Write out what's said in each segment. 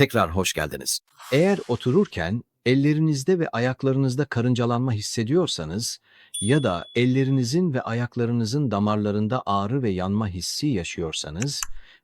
Tekrar hoş geldiniz. Eğer otururken ellerinizde ve ayaklarınızda karıncalanma hissediyorsanız ya da ellerinizin ve ayaklarınızın damarlarında ağrı ve yanma hissi yaşıyorsanız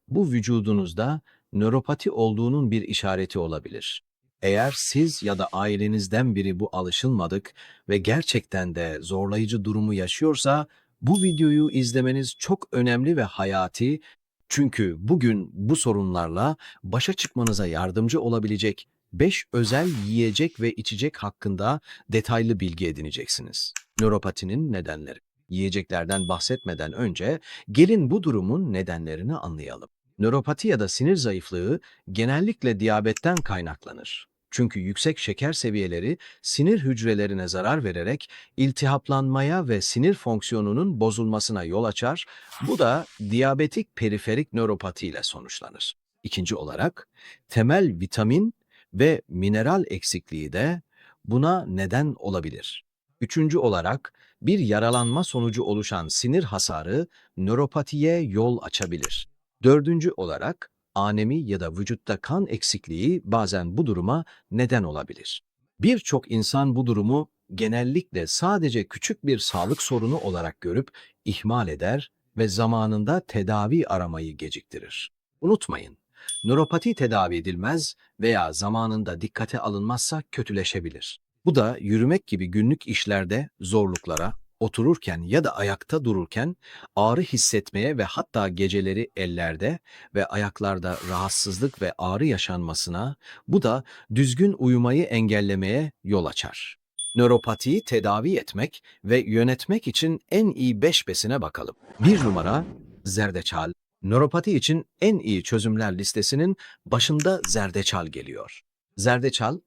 bu vücudunuzda nöropati olduğunun bir işareti olabilir. Eğer siz ya da ailenizden biri bu alışılmadık ve gerçekten de zorlayıcı durumu yaşıyorsa bu videoyu izlemeniz çok önemli ve hayati çünkü bugün bu sorunlarla başa çıkmanıza yardımcı olabilecek 5 özel yiyecek ve içecek hakkında detaylı bilgi edineceksiniz. Nöropatinin nedenleri. Yiyeceklerden bahsetmeden önce gelin bu durumun nedenlerini anlayalım. Nöropati ya da sinir zayıflığı genellikle diyabetten kaynaklanır. Çünkü yüksek şeker seviyeleri sinir hücrelerine zarar vererek iltihaplanmaya ve sinir fonksiyonunun bozulmasına yol açar. Bu da diyabetik periferik nöropati ile sonuçlanır. İkinci olarak temel vitamin ve mineral eksikliği de buna neden olabilir. Üçüncü olarak bir yaralanma sonucu oluşan sinir hasarı nöropatiye yol açabilir. Dördüncü olarak anemi ya da vücutta kan eksikliği bazen bu duruma neden olabilir. Birçok insan bu durumu genellikle sadece küçük bir sağlık sorunu olarak görüp ihmal eder ve zamanında tedavi aramayı geciktirir. Unutmayın, nöropati tedavi edilmez veya zamanında dikkate alınmazsa kötüleşebilir. Bu da yürümek gibi günlük işlerde zorluklara, otururken ya da ayakta dururken ağrı hissetmeye ve hatta geceleri ellerde ve ayaklarda rahatsızlık ve ağrı yaşanmasına, bu da düzgün uyumayı engellemeye yol açar. Nöropatiyi tedavi etmek ve yönetmek için en iyi 5 besine bakalım. Bir numara zerdeçal. Nöropati için en iyi çözümler listesinin başında zerdeçal geliyor. Zerdeçal,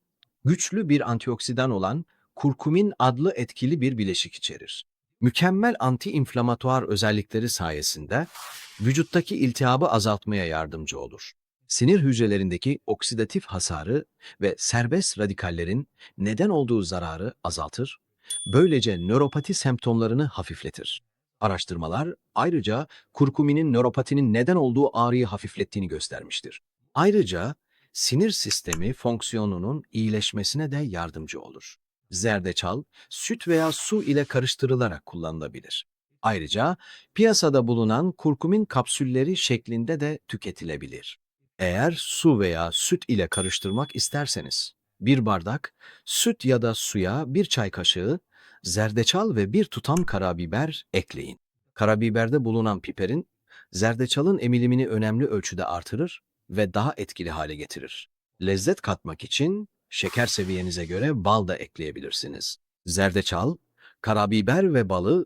güçlü bir antioksidan olan kurkumin adlı etkili bir bileşik içerir. Mükemmel antiinflamatuar özellikleri sayesinde vücuttaki iltihabı azaltmaya yardımcı olur. Sinir hücrelerindeki oksidatif hasarı ve serbest radikallerin neden olduğu zararı azaltır, böylece nöropati semptomlarını hafifletir. Araştırmalar ayrıca kurkuminin nöropatinin neden olduğu ağrıyı hafiflettiğini göstermiştir. Ayrıca sinir sistemi fonksiyonunun iyileşmesine de yardımcı olur. Zerdeçal, süt veya su ile karıştırılarak kullanılabilir. Ayrıca piyasada bulunan kurkumin kapsülleri şeklinde de tüketilebilir. Eğer su veya süt ile karıştırmak isterseniz, bir bardak süt ya da suya bir çay kaşığı zerdeçal ve bir tutam karabiber ekleyin. Karabiberde bulunan piperin zerdeçalın emilimini önemli ölçüde artırır ve daha etkili hale getirir. Lezzet katmak için şeker seviyenize göre bal da ekleyebilirsiniz. Zerdeçal, karabiber ve balı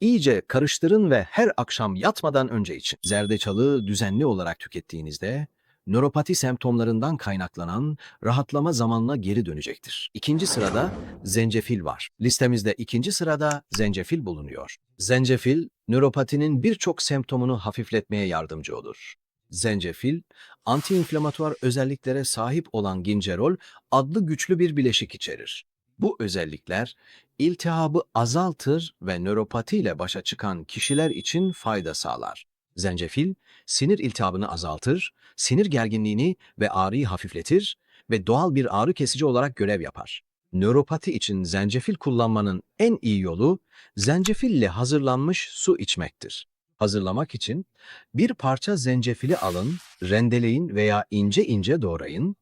iyice karıştırın ve her akşam yatmadan önce için. Zerdeçalı düzenli olarak tükettiğinizde nöropati semptomlarından kaynaklanan rahatlama zamanla geri dönecektir. İkinci sırada zencefil var. Listemizde ikinci sırada zencefil bulunuyor. Zencefil, nöropatinin birçok semptomunu hafifletmeye yardımcı olur. Zencefil, antiinflamatuar özelliklere sahip olan gincerol adlı güçlü bir bileşik içerir. Bu özellikler iltihabı azaltır ve nöropati ile başa çıkan kişiler için fayda sağlar. Zencefil, sinir iltihabını azaltır, sinir gerginliğini ve ağrıyı hafifletir ve doğal bir ağrı kesici olarak görev yapar. Nöropati için zencefil kullanmanın en iyi yolu zencefille hazırlanmış su içmektir. Hazırlamak için bir parça zencefili alın, rendeleyin veya ince ince doğrayın.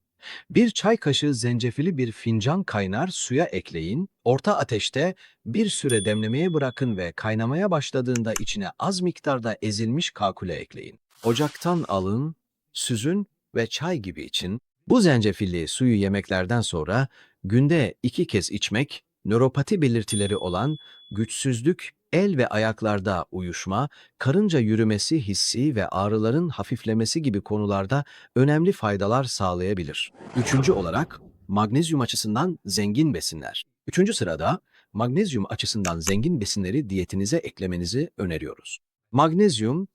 Bir çay kaşığı zencefili bir fincan kaynar suya ekleyin. Orta ateşte bir süre demlemeye bırakın ve kaynamaya başladığında içine az miktarda ezilmiş kakule ekleyin. Ocaktan alın, süzün ve çay gibi için. Bu zencefilli suyu yemeklerden sonra günde iki kez içmek, nöropati belirtileri olan güçsüzlük, el ve ayaklarda uyuşma, karınca yürümesi hissi ve ağrıların hafiflemesi gibi konularda önemli faydalar sağlayabilir. Üçüncü olarak magnezyum açısından zengin besinler. Üçüncü sırada magnezyum açısından zengin besinleri diyetinize eklemenizi öneriyoruz. Magnezyum,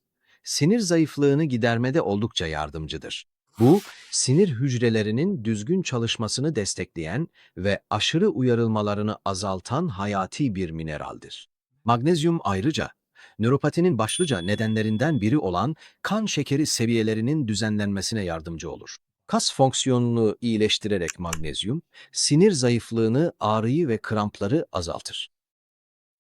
sinir zayıflığını gidermede oldukça yardımcıdır. Bu, sinir hücrelerinin düzgün çalışmasını destekleyen ve aşırı uyarılmalarını azaltan hayati bir mineraldir. Magnezyum ayrıca, nöropatinin başlıca nedenlerinden biri olan kan şekeri seviyelerinin düzenlenmesine yardımcı olur. Kas fonksiyonunu iyileştirerek magnezyum, sinir zayıflığını, ağrıyı ve krampları azaltır.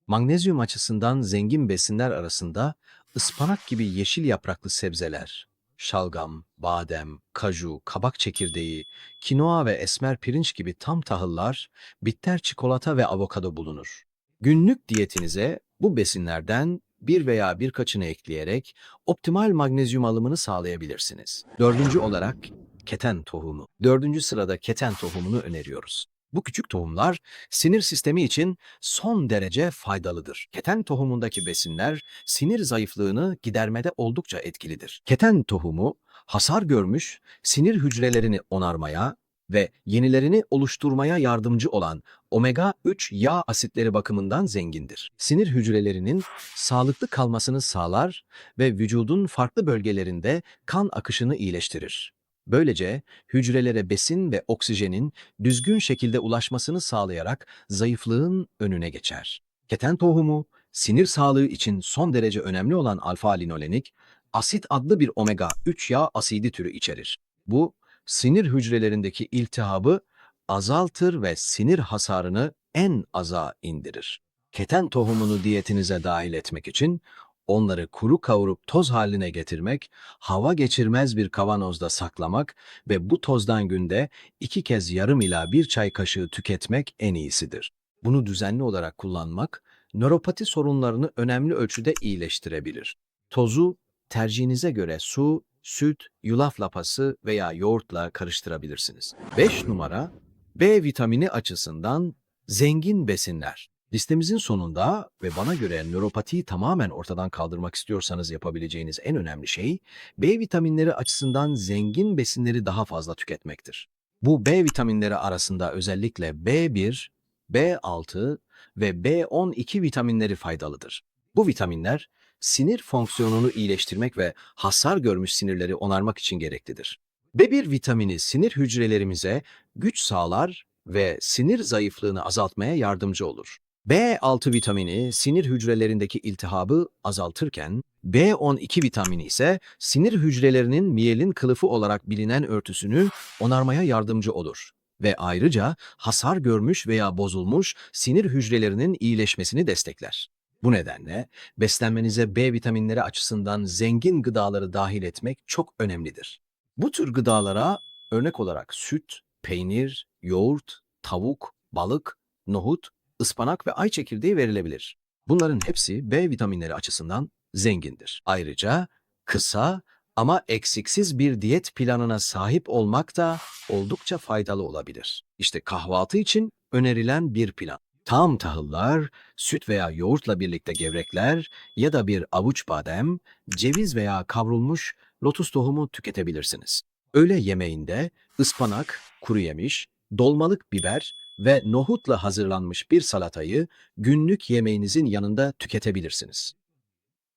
Magnezyum açısından zengin besinler arasında ıspanak gibi yeşil yapraklı sebzeler, şalgam, badem, kaju, kabak çekirdeği, kinoa ve esmer pirinç gibi tam tahıllar, bitter çikolata ve avokado bulunur. Günlük diyetinize bu besinlerden bir veya birkaçını ekleyerek optimal magnezyum alımını sağlayabilirsiniz. Dördüncü olarak keten tohumu. Dördüncü sırada keten tohumunu öneriyoruz. Bu küçük tohumlar sinir sistemi için son derece faydalıdır. Keten tohumundaki besinler sinir zayıflığını gidermede oldukça etkilidir. Keten tohumu hasar görmüş sinir hücrelerini onarmaya ve yenilerini oluşturmaya yardımcı olan omega 3 yağ asitleri bakımından zengindir. Sinir hücrelerinin sağlıklı kalmasını sağlar ve vücudun farklı bölgelerinde kan akışını iyileştirir. Böylece hücrelere besin ve oksijenin düzgün şekilde ulaşmasını sağlayarak zayıflığın önüne geçer. Keten tohumu, sinir sağlığı için son derece önemli olan alfa-linolenik, asit adlı bir omega 3 yağ asidi türü içerir. Bu, sinir hücrelerindeki iltihabı azaltır ve sinir hasarını en aza indirir. Keten tohumunu diyetinize dahil etmek için onları kuru kavurup toz haline getirmek, hava geçirmez bir kavanozda saklamak ve bu tozdan günde iki kez yarım ila bir çay kaşığı tüketmek en iyisidir. Bunu düzenli olarak kullanmak, nöropati sorunlarını önemli ölçüde iyileştirebilir. Tozu tercihinize göre su, süt, yulaf lapası veya yoğurtla karıştırabilirsiniz. 5 numara B vitamini açısından zengin besinler. Listemizin sonunda ve bana göre nöropatiyi tamamen ortadan kaldırmak istiyorsanız yapabileceğiniz en önemli şey B vitaminleri açısından zengin besinleri daha fazla tüketmektir. Bu B vitaminleri arasında özellikle B1, B6 ve B12 vitaminleri faydalıdır. Bu vitaminler sinir fonksiyonunu iyileştirmek ve hasar görmüş sinirleri onarmak için gereklidir. B1 vitamini sinir hücrelerimize güç sağlar ve sinir zayıflığını azaltmaya yardımcı olur. B6 vitamini sinir hücrelerindeki iltihabı azaltırken, B12 vitamini ise sinir hücrelerinin miyelin kılıfı olarak bilinen örtüsünü onarmaya yardımcı olur ve ayrıca hasar görmüş veya bozulmuş sinir hücrelerinin iyileşmesini destekler. Bu nedenle beslenmenize B vitaminleri açısından zengin gıdaları dahil etmek çok önemlidir. Bu tür gıdalara örnek olarak süt, peynir, yoğurt, tavuk, balık, nohut, ıspanak ve ay çekirdeği verilebilir. Bunların hepsi B vitaminleri açısından zengindir. Ayrıca kısa ama eksiksiz bir diyet planına sahip olmak da oldukça faydalı olabilir. İşte kahvaltı için önerilen bir plan. Tam tahıllar, süt veya yoğurtla birlikte gevrekler ya da bir avuç badem, ceviz veya kavrulmuş lotus tohumu tüketebilirsiniz. Öğle yemeğinde ıspanak, kuru yemiş, dolmalık biber ve nohutla hazırlanmış bir salatayı günlük yemeğinizin yanında tüketebilirsiniz.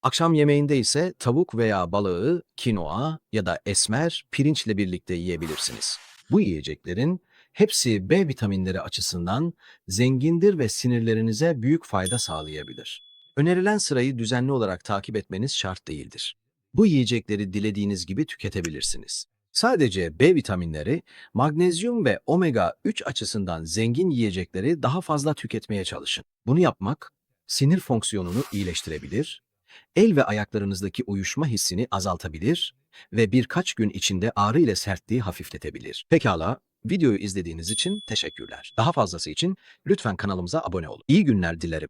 Akşam yemeğinde ise tavuk veya balığı, kinoa ya da esmer pirinçle birlikte yiyebilirsiniz. Bu yiyeceklerin hepsi B vitaminleri açısından zengindir ve sinirlerinize büyük fayda sağlayabilir. Önerilen sırayı düzenli olarak takip etmeniz şart değildir. Bu yiyecekleri dilediğiniz gibi tüketebilirsiniz. Sadece B vitaminleri, magnezyum ve omega 3 açısından zengin yiyecekleri daha fazla tüketmeye çalışın. Bunu yapmak sinir fonksiyonunu iyileştirebilir, el ve ayaklarınızdaki uyuşma hissini azaltabilir ve birkaç gün içinde ağrı ile sertliği hafifletebilir. Pekala, videoyu izlediğiniz için teşekkürler. Daha fazlası için lütfen kanalımıza abone olun. İyi günler dilerim.